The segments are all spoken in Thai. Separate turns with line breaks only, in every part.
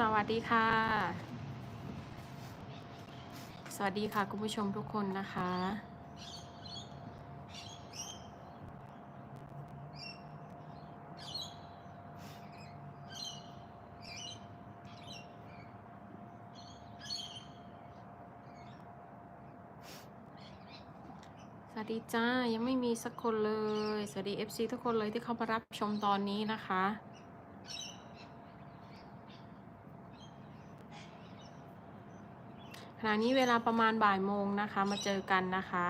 สวัสดีค่ะ สวัสดีค่ะคุณผู้ชมทุกคนนะคะ สวัสดีจ้า ยังไม่มีสักคนเลย สวัสดี FC ทุกคนเลยที่เข้ามารับชมตอนนี้นะคะ ขณะนี้เวลาประมาณบ่ายโมงนะคะมาเจอกันนะคะ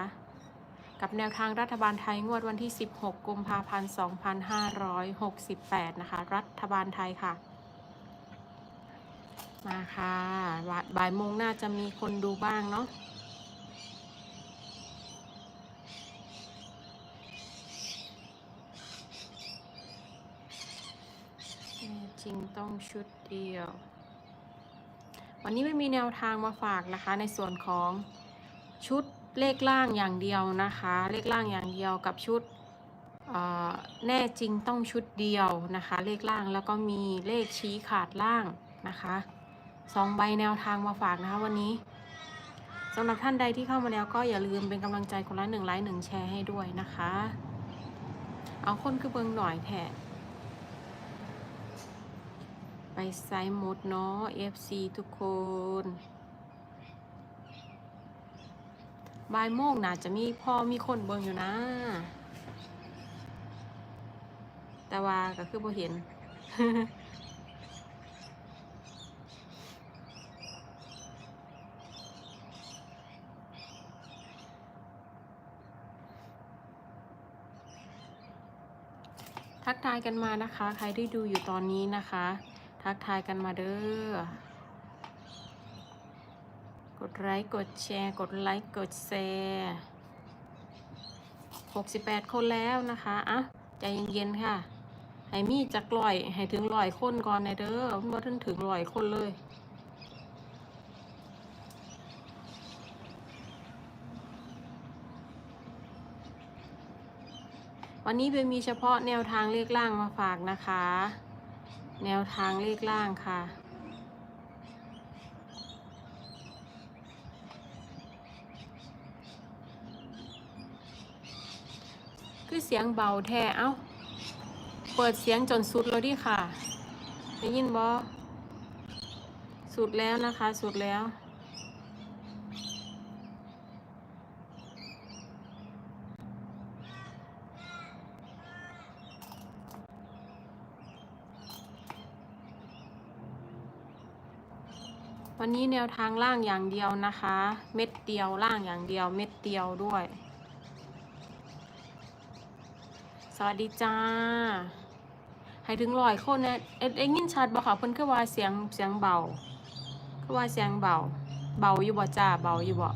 กับแนวทางรัฐบาลไทยงวดวันที่ 16 กุมภาพันธ์ 2568 นะคะ รัฐบาลไทยค่ะ มาค่ะบ่ายบ่ายโมงน่าจะมีคนดูบ้างเนาะจริงต้องชุดเดียว วันนี้ไม่มีแนวทางมาฝากนะคะ ในส่วนของชุดเลขล่างอย่างเดียวนะคะ เลขล่างอย่างเดียวกับชุดแน่จริงต้องชุดเดียวนะคะ เลขล่างแล้วก็มีเลขชี้ขาดล่างนะคะสองใบแนวทางมาฝากนะคะวันนี้สำหรับท่านใดที่เข้ามาแล้วก็อย่าลืมเป็นกำลังใจคนละหนึ่งไลค์หนึ่งแชร์ให้ด้วยนะคะ เอาคนคือเบิงหน่อยแทะ ไปไซส์หมดเนาะ FC ทุกคนบ่ายโมงน่าจะมีพอมีคนเบิ่งอยู่นะ แต่ว่าก็คือบ่เห็น ทักทายกันมานะคะ ใครที่ดูอยู่ตอนนี้นะคะ ทักทายกันมาเด้อกดไลค์กดแชร์ กดไลค์กดแชร์68คนแล้วนะคะอะใจเย็นๆค่ะ ให้มีจักลอย ให้ถึงลอยคนก่อนในเด้อมันบ่ถึงถึงลอยคนเลย วันนี้เป็นมีเฉพาะแนวทางเลขล่างมาฝากนะคะ แนวทางเลขล่างค่ะ คือเสียงเบาแท้ เอ้า เปิดเสียงจนสุดแล้วดิค่ะ ได้ยินบอสุดแล้วนะคะ สุดแล้ว วันนี้แนวทางล่างอย่างเดียวนะคะ เม็ดเดียวล่างอย่างเดียว เม็ดเดียวด้วย สวัสดีจ้าให้ถึงลอยโคนนะเอ็ดเอ็งยินชัดบ่ค่ะเพิ่นคือว่าเสียงเสียงเบาคือว่าเสียงเบา เบาอยู่บ่จ้าเบาอยู่บ่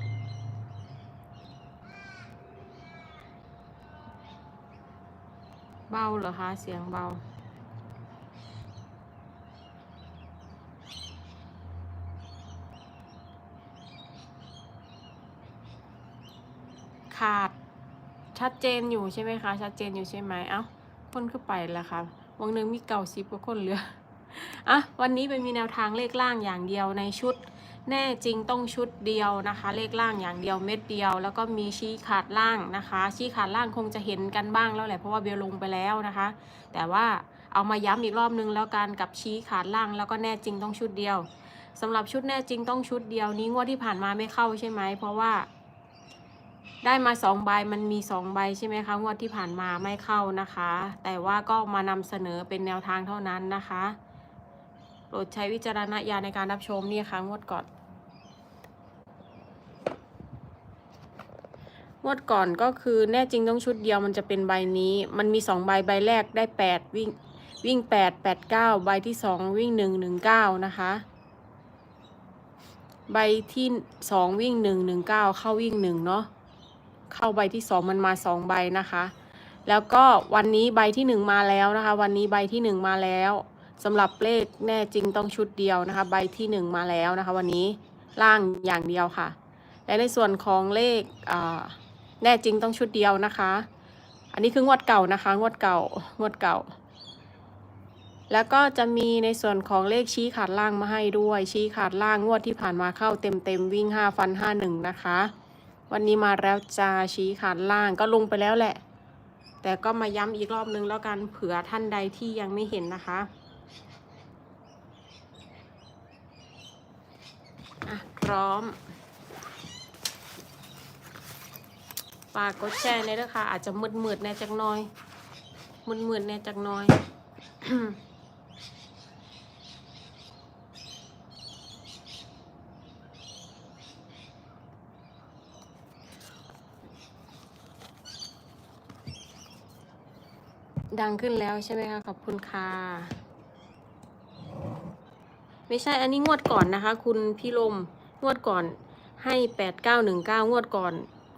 เบาเหรอคะเสียงเบา ขาดชัดเจนอยู่ใช่ไหมคะ ชัดเจนอยู่ใช่ไหมเอ้าคนขึ้นไปแล้วค่ะวงหนึ่งมีเก่าสิบกว่าคนเหลืออะวันนี้เป็นมีแนวทางเลขล่างอย่างเดียวในชุด แน่จริงต้องชุดเดียวนะคะ เลขล่างอย่างเดียวเม็ดเดียว แล้วก็มีชี้ขาดล่างนะคะ ชี้ขาดล่างคงจะเห็นกันบ้างแล้วแหละเพราะว่าเบลลงไปแล้วนะคะ แต่ว่าเอามาย้ำอีกรอบนึงแล้วกันกับชี้ขาดล่างแล้วก็แน่จริงต้องชุดเดียวสำหรับชุดแน่จริงต้องชุดเดียวนี้งวดที่ผ่านมาไม่เข้าใช่ไหมเพราะว่า ได้มาสองใบมันมีสองใบใช่ไหมคะงวดที่ผ่านมาไม่เข้านะคะ แต่ว่าก็มานำเสนอเป็นแนวทางเท่านั้นนะคะโปรดใช้วิจารณญาณในการรับชมนี่ค่ะงวดก่อนงวดก่อนก็คือแน่จริงต้องชุดเดียวมันจะเป็นใบนี้ มันมีสองใบใบแรกได้แปดวิ่งวิ่งแปดแปดเก้าใบที่สองวิ่งหนึ่งหนึ่งเก้านะคะใบที่สองวิ่งหนึ่งหนึ่งเก้าเข้าวิ่งหนึ่งเนาะ เข้าใบที่สองมันมาสองใบนะคะ แล้วก็วันนี้ใบที่หนึ่งมาแล้วนะคะ วันนี้ใบที่หนึ่งมาแล้วสำหรับเลขแน่จริงต้องชุดเดียวนะคะ ใบที่หนึ่งมาแล้วนะคะ วันนี้ล่างอย่างเดียวค่ะ และในส่วนของเลขแน่จริงต้องชุดเดียวนะคะ อันนี้คืองวดเก่านะคะ งวดเก่างวดเก่า แล้วก็จะมีในส่วนของเลขชี้ขาดล่างมาให้ด้วย ชี้ขาดล่างงวดที่ผ่านมาเข้าเต็มเต็มๆวิ่ง5ฟัน51นะคะ วันนี้มาแล้วจ้าชี้ขาดล่างก็ลงไปแล้วแหละ แต่ก็มาย้ำอีกรอบนึงแล้วกันเผื่อท่านใดที่ยังไม่เห็นนะคะอะพร้อมฝากกดแชร์ในอยเด้อค่ะอาจจะมืดๆแน่จักน้อยมืดๆแน่จักน้อย ดังขึ้นแล้วใช่ไหมคะ ขอบคุณค่ะ ไม่ใช่อันนี้งวดก่อนนะคะ คุณพี่ลมงวดก่อนให้แปดเก้าหนึ่งเก้างวดก่อน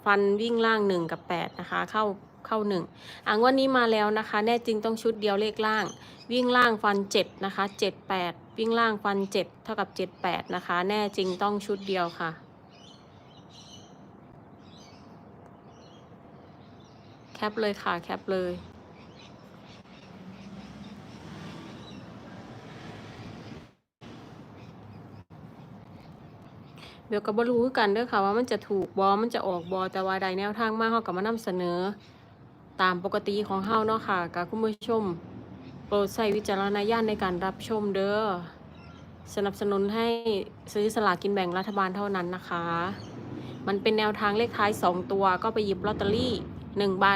ฟันวิ่งล่างหนึ่งกับแปดนะคะ เข้าเข้าหนึ่งอะงวดนี้มาแล้วนะคะ แน่จริงต้องชุดเดียวเลขล่าง วิ่งล่างฟันเจ็ดนะคะเจ็ดแปดวิ่งล่างฟันเจ็ดเท่ากับเจ็ดแปดนะคะ แน่จริงต้องชุดเดียวค่ะแคปเลยค่ะ แคปเลย เดี๋ยวก็บรู้คือกันเด้อค่ะว่ามันจะถูกบอมันจะออกบอแต่ว่าใดแนวทางมากเขากับมานำเสนอ ตามปกติของเฮาเนาะค่ะกับคุณผู้ชม โปรดใช้วิจารณญาณในการรับชมเด้อสนับสนุนให้ซื้อสลากกินแบ่งรัฐบาลเท่านั้นนะคะ มันเป็นแนวทางเลขท้าย 2 ตัวก็ไปหยิบลอตเตอรี่ 1 ใบ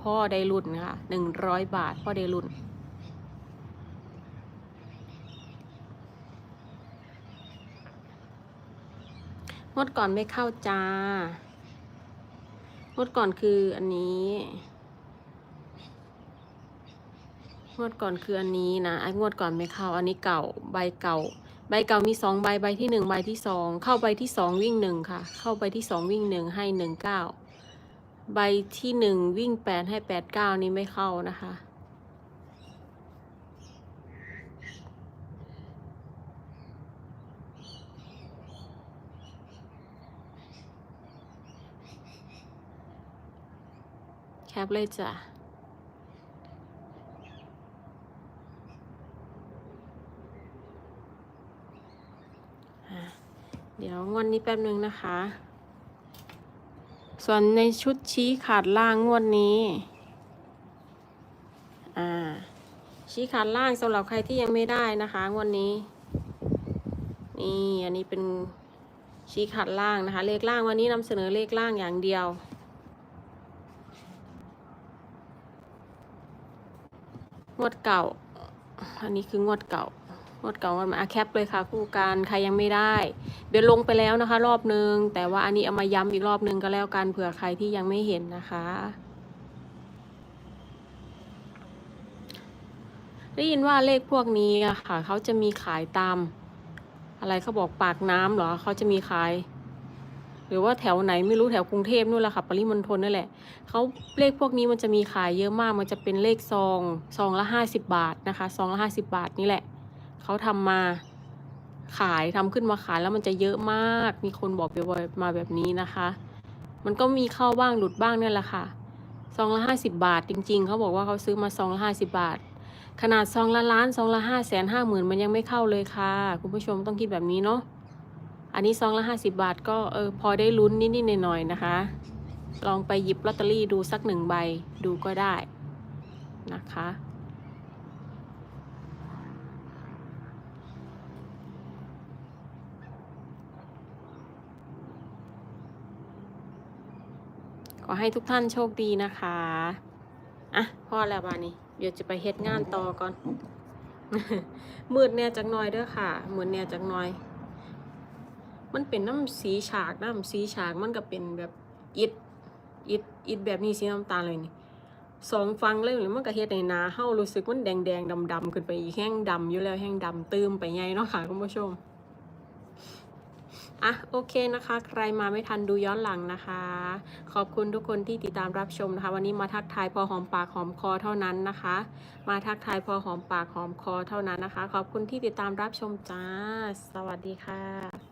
พ่อได้รุ่นค่ะ100 บาท พ่อได้รุ่น ดก่อนไม่เข้าจ้างดก่อนคืออันนี้งวดก่อนคืออันนี้นะไอ้งวดก่อนไม่เข้า อันนี้เก่าใบเก่า ใบเก่ามีสองใบใบที่หนึ่งใบที่สองเข้าใบที่สองวิ่งหนึ่งค่ะ เข้าใบที่สองวิ่งหนึ่งให้หนึ่งเก้าใบที่หนึ่งวิ่งแปดให้แปดเก้านี้ไม่เข้านะคะ แคปเลยจ้ะอะเดี๋ยวงวดนี้แป๊บนึงนะคะ ส่วนในชุดชี้ขาดล่างงวดนี้ อ่า ชี้ขาดล่างสำหรับใครที่ยังไม่ได้นะคะงวดนี้ นี่อันนี้เป็นชี้ขาดล่างนะคะ เลขล่างวันนี้นำเสนอเลขล่างอย่างเดียว งวดเก่า อันนี้คืองวดเก่างวดเก่างวดใหมาอะแคปเลยค่ะคู่กันใครยังไม่ได้ เดี๋ยวลงไปแล้วนะคะ รอบนึง แต่ว่าอันนี้เอามาย้ำอีกรอบนึงก็แล้วกันเผื่อใครที่ยังไม่เห็นนะคะได้ยินว่าเลขพวกนี้อะค่ะ เขาจะมีขายตาม อะไรเขาบอกปากน้ำเหรอเขาจะมีขาย หรือว่าแถวไหนไม่รู้แถวกรุงเทพนู่นแหละค่ะ ปริมณฑลนั่นแหละเขาเลขพวกนี้มันจะมีขายเยอะมากมันจะเป็นเลขซองซองละห้าสิบบาทนะคะซองละห้าสิบาทนี่แหละเขาทำมาขายทำขึ้นมาขายแล้วมันจะเยอะมาก มีคนบอกไปว่ามาแบบนี้นะคะ มันก็มีเข้าบ้างหลุดบ้างนี่แหละค่ะซองละห้าสิบาทจริง ๆเขาบอกว่าเขาซื้อมาซองละห้าสิบาท ขนาดซองละล้านซองละห้าแสนห้าหมื่นมันยังไม่เข้าเลยค่ะ คุณผู้ชมต้องคิดแบบนี้เนาะ อันนี้ซองละห้าสิบาทก็เออพอได้ลุ้นนิดๆหน่อยๆนะคะ ลองไปหยิบลอตเตอรี่ดูสักหนึ่งใบดูก็ได้นะคะ ขอให้ทุกท่านโชคดีนะคะ อะพ่อแล้วบานี้ เดี๋ยวจะไปเฮ็ดงานต่อก่อน มืดแน่จักหน่อยเด้อค่ะ มืดแน่จักหน่อย มันเป็นน้ำสีฉากน้ำสีฉากมันก็เป็นแบบอิดอิดอิดแบบนี้สีน้ำตาลเลยนี่สองฟังเลยหรือมันก็เฮ็ดในนาเฮารู้สึกมันแดงแดงดำดำขึ้นไปอีกแห้งดำอยู่แล้วแห้งดำตื้มไปไงเนาะค่ะคุณผู้ชมอะโอเคนะคะ ใครมาไม่ทันดูย้อนหลังนะคะ ขอบคุณทุกคนที่ติดตามรับชมนะคะ วันนี้มาทักทายพอหอมปากหอมคอเท่านั้นนะคะ มาทักทายพอหอมปากหอมคอเท่านั้นนะคะ ขอบคุณที่ติดตามรับชมจ้า สวัสดีค่ะ